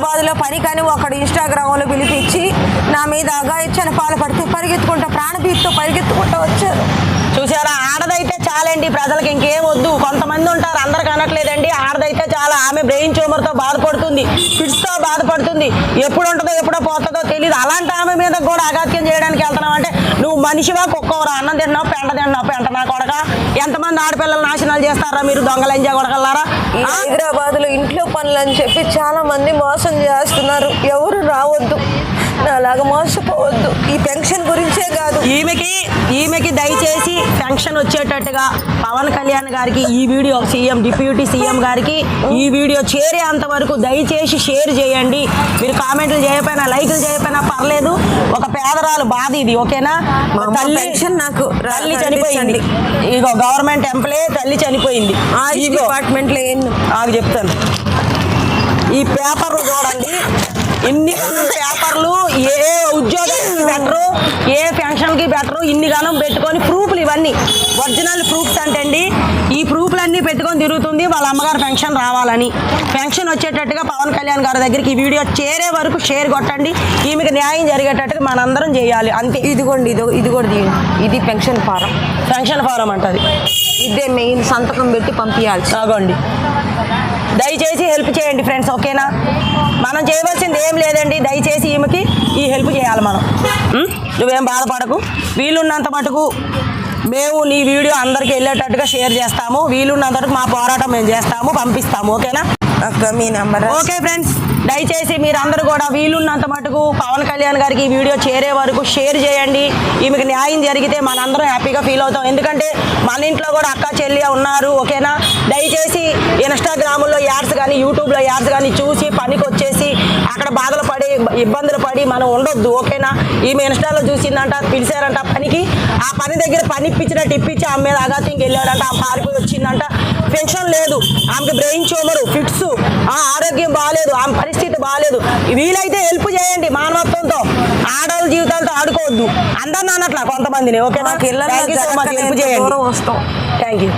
హైదరాబాద్లో పని కానీ ఒకడు ఇన్స్టాగ్రామ్లో పిలిపించి నా మీద అగాయిచ్చని పాల్పడితే పరిగెత్తుకుంటా ప్రాణభీతితో పరిగెత్తుకుంటా వచ్చారు. చూసారా? ఆడదైతే చాలండి ప్రజలకు ఇంకేం వద్దు. కొంతమంది ఉంటారు అందరికి అనట్లేదండి. ఆడదైతే ఆమె బ్రెయిన్ ట్యూమర్తో బాధపడుతుంది ఫిట్స్తో బాధపడుతుంది. ఎప్పుడు ఉంటుందో ఎప్పుడో పోతుందో తెలియదు అలాంటి ఆమె మీద కూడా అగాత్యం చేయడానికి వెళ్తున్నావు అంటే నువ్వు మనిషివా కుక్కవరా? అన్నం తింటున్నావు పెంట తింటున్నావు పెంట నా కొడక? ఎంతమంది ఆడపిల్లలు నాశనాలు చేస్తారా మీరు దొంగలు ఎంజాయ్ కొడగలరా ఈ హైదరాబాద్లో ఇంట్లో పనులు అని చెప్పి చాలా మంది మోసం చేస్తున్నారు. ఎవరు రావద్దు. నాలాగా మోసపోవద్దు. ఈ పెన్షన్ గురించే కాదు. ఈమెకి ఈమెకి దయచేసి పెన్షన్ వచ్చేటట్టుగా పవన్ కళ్యాణ్ గారికి ఈ వీడియో సీఎం డిప్యూటీ సీఎం గారికి ఈ వీడియో చేరేంత వరకు దయచేసి షేర్ చేయండి. మీరు కామెంట్లు చేయకపోయినా లైకులు చేయకపోయినా పర్లేదు. ఒక పేదరాలు బాధ ఇది ఓకేనా? తల్లి పెన్షన్ నాకు తల్లి చనిపోయింది. ఇగో గవర్నమెంట్ ఎంప్లాయ్ తల్లి చనిపోయింది. ఆయుష్ ఇగో. డిపార్ట్మెంట్లో ఎన్ని నాకు చెప్తాను. ఈ పేపర్లు చూడండి. ఇన్ని పేపర్లు ఏ ఉద్యోగానికి బెటరు ఏ పెన్షన్కి బెటరు ఇన్ని గానం పెట్టుకొని ప్రూఫ్లు ఇవన్నీ. ఒరిజినల్ ప్రూఫ్స్ అంటే అండి ఈ ప్రూఫ్లు అన్నీ పెట్టుకొని తిరుగుతుంది వాళ్ళ అమ్మగారు పెన్షన్ రావాలని. పెన్షన్ వచ్చేటట్టుగా పవన్ కళ్యాణ్ గారి దగ్గరికి ఈ వీడియో చేరే వరకు షేర్ కొట్టండి. ఈమెకి న్యాయం జరిగేటట్టుగా మనందరం చేయాలి. అంతే. ఇదిగోండి ఇది ఇది కూడా ఇది పెన్షన్ ఫారం. పెన్షన్ ఫారం అంటది. ఇదే మెయిన్ సంతకం పెట్టి పంపించాలి ఆగండి. దయచేసి హెల్ప్ చేయండి ఫ్రెండ్స్ ఓకేనా? మనం చేయవలసింది ఏం లేదండి. దయచేసి ఈమెకి ఈ హెల్ప్ చేయాలి మనం? నువ్వేం బాధపడకు. వీలున్నంత మటుకు మేము నీ వీడియో అందరికి వెళ్ళేటట్టుగా షేర్ చేస్తాము. వీలున్నంత వరకు మా పోరాటం మేము చేస్తాము పంపిస్తాము ఓకేనా? మీ నంబర్ ఓకే ఫ్రెండ్స్ దయచేసి మీరందరూ కూడా వీలున్నంత మటుకు పవన్ కళ్యాణ్ గారికి ఈ వీడియో చేరే వరకు షేర్ చేయండి. ఈమెకి న్యాయం జరిగితే మనందరం హ్యాపీగా ఫీల్ అవుతాం. ఎందుకంటే మన ఇంట్లో కూడా అక్క చెల్లి ఉన్నారు ఓకేనా? దయచేసి ఇన్స్టాగ్రాముల్లో యాడ్స్ కానీ యూట్యూబ్లో యాడ్స్ కానీ చూసి పనికి వచ్చేసి అక్కడ బాధలు పడి ఇబ్బందులు పడి మనం ఉండొద్దు ఓకేనా? ఈమె ఇన్స్టాలో చూసిందంట పిలిచారంట పనికి. ఆ పని దగ్గర పని ఇప్పించినట్టు ఇప్పించి ఆమె మీద అగాత్యంకి వెళ్ళాడంట ఆ పారిపోయి వచ్చిందంట. పెన్షన్ లేదు. ఆమెకి బ్రెయిన్ ట్యూమర్ ఫిట్స్ ఆ ఆరోగ్యం బాగాలేదు ఆమె పరిస్థితి బాగాలేదు వీలైతే హెల్ప్ చేయండి మానవత్వంతో. ఆడవాళ్ళ జీవితాలతో ఆడుకోవద్దు. అందరిని అన్నట్ల కొంతమందిని సో మచ్ హెల్ప్ చేయండి. Thank you